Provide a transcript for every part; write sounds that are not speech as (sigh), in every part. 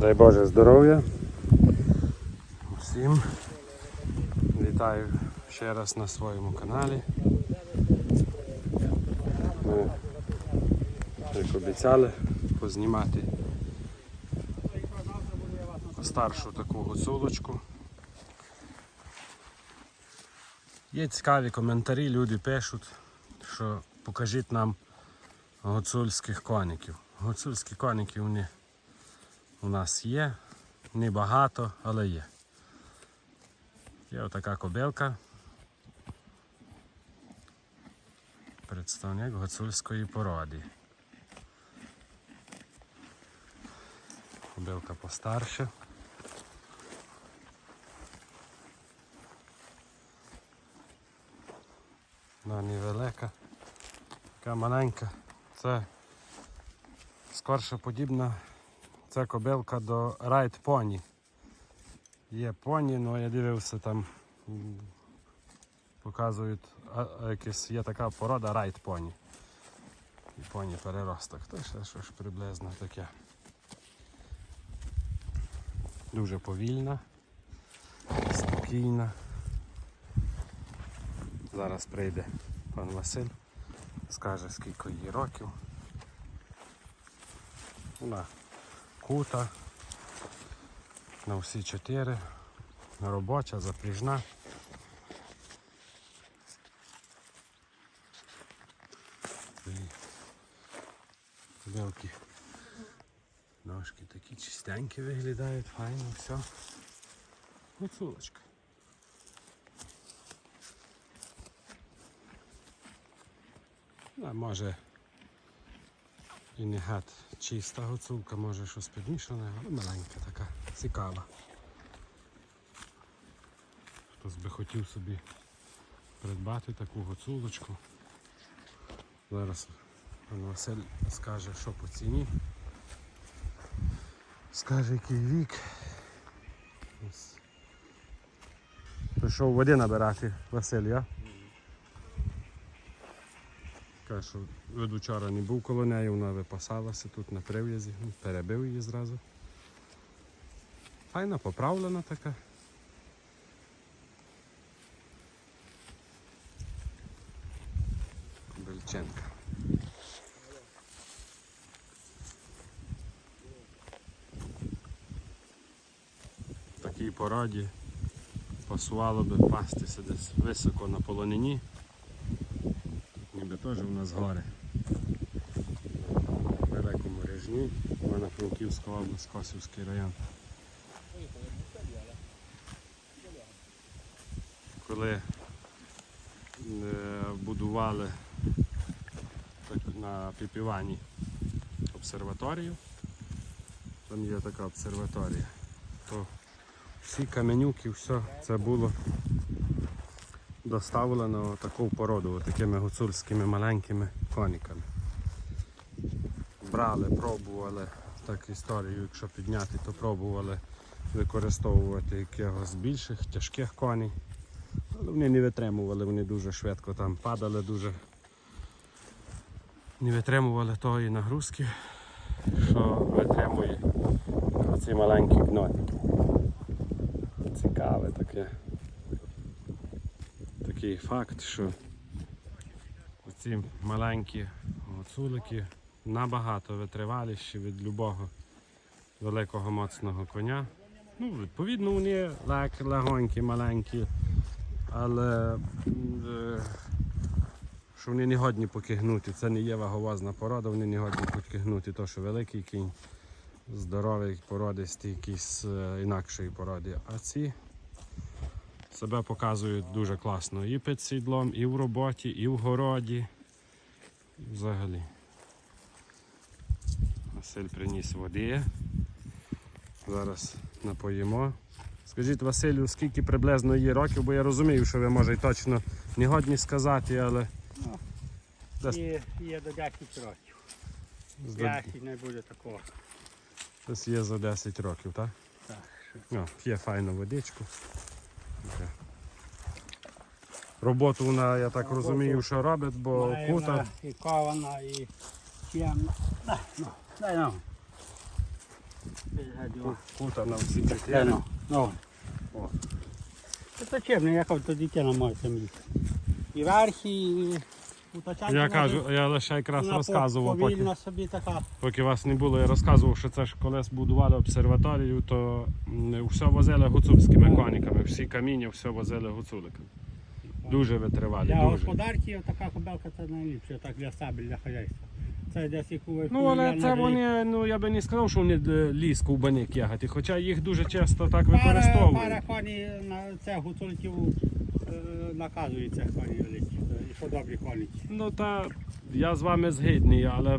Дай Боже здоров'я. Всім вітаю ще раз на своєму каналі. Ми, як обіцяли, познімати старшу таку гуцулочку. Є цікаві коментарі, люди пишуть, що покажіть нам гуцульських коників. Гуцульські коники вони у нас є, небагато, але є. Є отака кобилка. Представник гуцульської породи. Кобилка постарша. Вона невелика, така маленька. Це скорше подібна це кобилка до райт поні. Є поні, але я дивився там, показують, якась є така порода райт поні. І поні переросток. То ще що ж приблизно таке. Дуже повільна, спокійна. Зараз прийде пан Василь, скаже скільки їй років. Вона кута на всі чотири, робоча, запряжна. Білки. Ножки такі чистенькі виглядають, файно, все. Гуцулочка. А може і не гад чиста гуцулка, може щось підмішане, але маленька така, цікава. Хтось би хотів собі придбати таку гуцулочку. Зараз пан Василь скаже, що по ціні. Скаже, який вік. Ось. Прийшов води набирати Василь, я? Каже, що від вчора не був коло неї, вона випасалася тут на прив'язі, ну, перебив її зразу. Файна, поправлена така. Бельченка. В такій породі пасувало би пастися десь високо на полонині. Теж у нас гори. В Великому Режні, Івано-Франківська область, Косівський район. Коли е, будували так, на Піпівані обсерваторію, там є така обсерваторія, то всі каменюки, все це було доставлено таку породу, такими гуцульськими маленькими кониками. Брали, пробували так історію, якщо підняти, то пробували використовувати якихось більших, тяжких коней. Але вони не витримували, вони дуже швидко там падали, дуже не витримували тої нагрузки, що витримує ці маленькі гнотики. Цікаве таке такий факт, що ці маленькі гуцулики набагато витриваліші від любого великого моцного коня. Ну, відповідно, вони лег- легонькі, маленькі, але е, що вони не годні покигнути. Це не є ваговозна порода, вони не годні покигнути, то що великий кінь, здоровий породистий, якийсь е, інакшої породи. А ці себе показують дуже класно і під сідлом, і в роботі, і в городі. І взагалі. Василь приніс води. Зараз напоїмо. Скажіть Василю, скільки приблизно є років, бо я розумію, що ви може точно не годні сказати, але Десь- Є, є до 10 років. з- 5 не буде такого. десь є за 10 років, так? Так, О, п'є файну водичку. Роботу вона, я так розумію, що робить, бо кута. і кована, і чемна. Дай, ну, нам. Кута на всі чотири. ну. Ну. Це чим, яка тоді дитина має. І верхи, і уточати. Я кажу, я лише якраз розказував, поки, Повільно собі така. поки вас не було, я розказував, що це ж коли збудували обсерваторію, то м, все возили гуцульськими кониками, всі каміння, все возили гуцуликами. Дуже витривалі, Для дуже. господарки така кобелка це найліпше, так для себе, для хазяйства. Це десь яку Ну, але це вони, ну я би не сказав, що вони е, ліс ковбани кягати, хоча їх дуже часто так Пара, використовують. пара коні на це гуцульків е, наказується коні великі. Що добрі коніки. Ну та я з вами згідний, але е,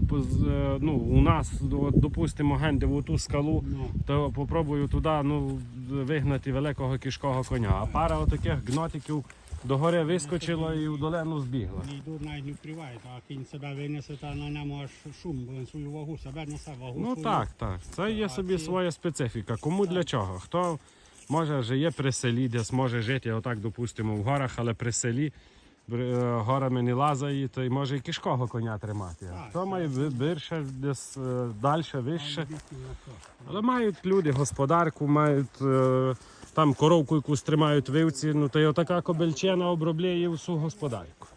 ну, у нас, допустимо, генди в ту скалу, Ну, то попробую туди ну, вигнати великого кішкого коня. А пара отаких гнотиків догори вискочила і в долину збігла. не йдуть, навіть не вкривають, а кінь себе винесе, та на ньому аж шум, бо він свою вагу себе несе, вагу Ну свою. так, так. Це є собі ці- своя специфіка. Кому для чого? Хто може живе при селі, десь може жити, отак, допустимо, в горах, але при селі горами не лазає, то й може і кішкого коня тримати. А Хто має ви- десь далі, вище. То. Але мають люди господарку, мають е, там коровку якусь тримають вивці, ну то й отака кобельчина обробляє всю господарку.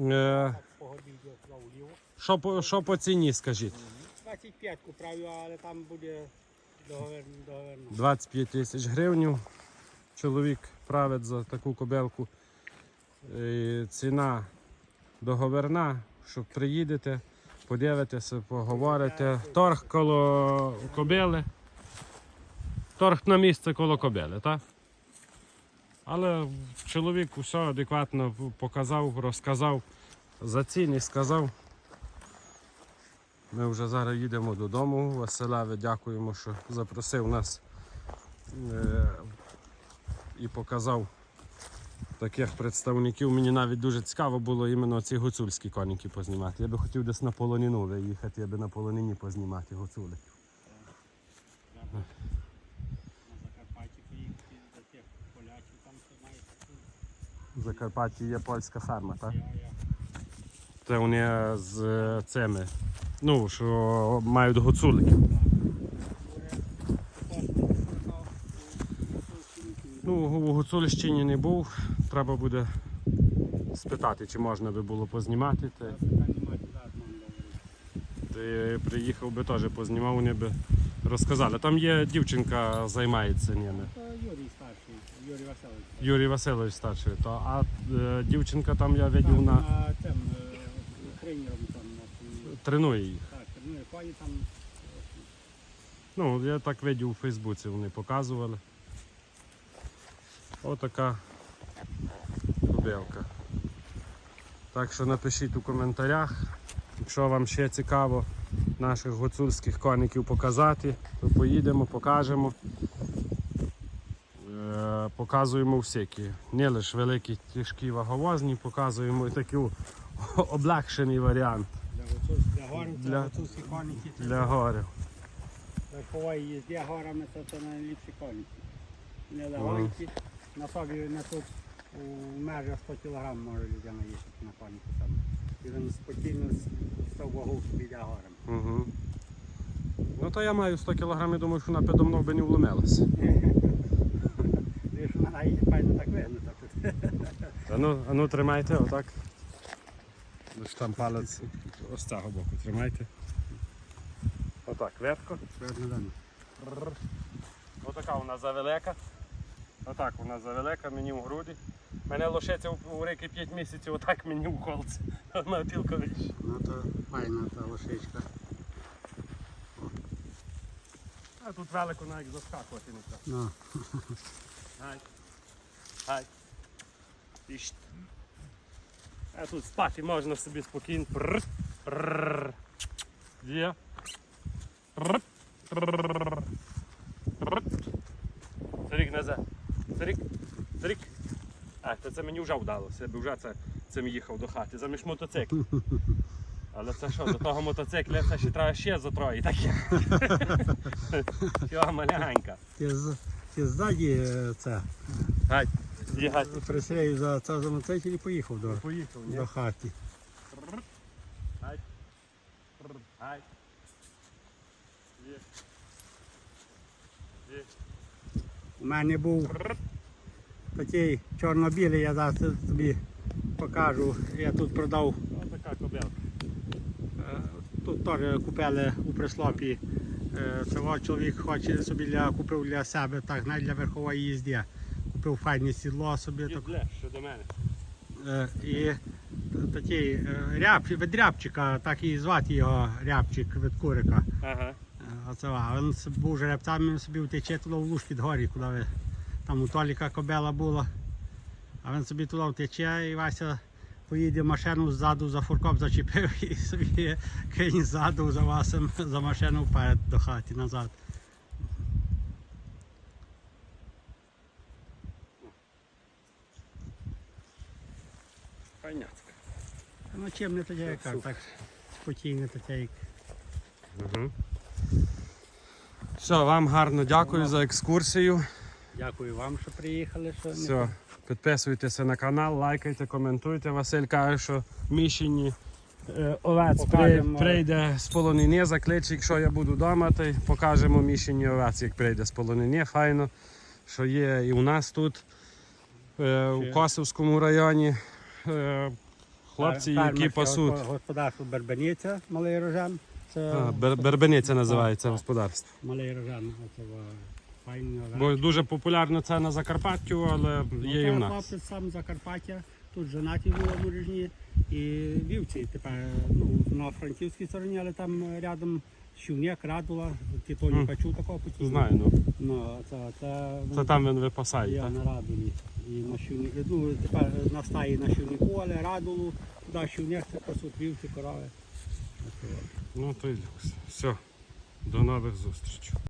Е, що, по, що по ціні, скажіть? 25 куправлю, але там буде договір, договірно. 25 тисяч гривень. Чоловік править за таку кобелку. Ціна договірна, щоб приїдете, подивитеся, поговорите. Торг коло кобили. Торг на місце коло кобили, так? Але чоловік усе адекватно показав, розказав, за ціни сказав. Ми вже зараз їдемо додому. Василеві дякуємо, що запросив нас е, і показав таких представників. Мені навіть дуже цікаво було іменно ці гуцульські коніки познімати. Я би хотів десь на полоніну виїхати, я би на полонині познімати таку. В Закарпатті є польська ферма, так? Це вони з е, цими, ну, що мають гуцуликів. Ну, у Гуцульщині не був. Треба буде спитати, чи можна би було познімати. Та, ти приїхав би теж познімав, вони би розказали. Там є дівчинка, займається ними. Юрій старший, Юрій Васильович. Юрій Васильович старший. То, а е, дівчинка там я видів на На цим е, тренером там. на- тренує їх. Так, ну там. Ну, я так видів у Фейсбуці, вони показували. Отака кубелка. Так що напишіть у коментарях, якщо вам ще цікаво наших гуцульських коників показати, то поїдемо, покажемо. Е, Показуємо всякі. Не лише великі тяжкі ваговозні, показуємо і такий облегшений варіант Для горів, Для- гуцульських коників. для горів. Верхової їзді горами це, це найліпші коніки. Не легонькі, на собі не тут у межах 100 кг може людина їхати на коніку там. І він спокійно з- став вагу собі йде. Угу. Ну то я маю 100 кг, думаю, що вона підо мною би не вломилася. Дивиш, (laughs) вона їде файно так вигнута (laughs) тут. А ну, а ну тримайте отак. Лиш там палець ось з цього боку тримайте. Отак, ветко. Отака вона завелика. Отак вона завелика, мені в груди. Мене лошиця у- у рики 5 місяців, отак мені в холці. (laughs) Одна тілка вище. Ну то файна та лошичка. А тут велико навіть заскакувати не треба. Ну. Гай. Гай. Іщ. А тут спати можна собі спокійно. Прррр. Прррр. Є. Прррр. Прррр. Прррр. Старик назад. Старик. Старик. А, то це мені вже вдалося. Я би вже це, цим їхав до хати. Заміж мотоцикл. (laughs) Але це що, до того мотоцикля це ще треба ще за троє таке. Що (laughs) маленька. Ти, ззаді е, це Гай. Є присею за це за мотоцикл і поїхав до, Поїхав, до хати. Гай. Гай. Є. Є. У мене був такий чорно-білий, я зараз тобі покажу. Я тут продав. Така е, Тут теж купили у прислопі. Е, от чоловік хоче собі для, купив для себе, так, навіть для верхової їзди. Купив файне сідло собі. Так, ближче до мене. Е, І такий ряб, від рябчика, так і звати його рябчик від курика. Ага. А він був жеребцем, він собі втече туди в луж під горі, куди ви. Там у Толіка кобела була. А він собі туди втече і Вася поїде машину ззаду за фурком зачепив (laughs) і собі кинь ззаду за Васем за машину вперед до хати назад. Файняцька. Ну чим не таке, як так спокійно таке, як Угу. Все, вам гарно дякую за екскурсію. Дякую вам, що приїхали. Що Все, підписуйтеся на канал, лайкайте, коментуйте. Василь каже, що Міщині е, овець Покажемо. прийде з полонини, закличе, якщо я буду вдома, то й покажемо Міщині овець, як прийде з полонини. Файно, що є і у нас тут, е, у Ще. Косівському районі. Е, хлопці, які пасуть. Господарство Бербениця, малий рожан. Це А, Бер- Бербениця називається Так, так. господарство. малий рожан. Файний рожан. Бо дуже популярно це на Закарпаттю, але Ну, є і у нас. хлопець сам з Закарпаття, тут женаті були мужні і вівці тепер ну, на франківській стороні, але там рядом Щівняк, Радула, Тітоні Мгм. Качу такого потім. Знаю, ну. Ну, це, це, Це там він випасає. Я так? на Радулі. І на Щівні, ну, тепер на стаї на Щівнику, але Радулу, туди Щівняк, це пасуть вівці, корови. От. Ну то й. Все. До нових зустрічей.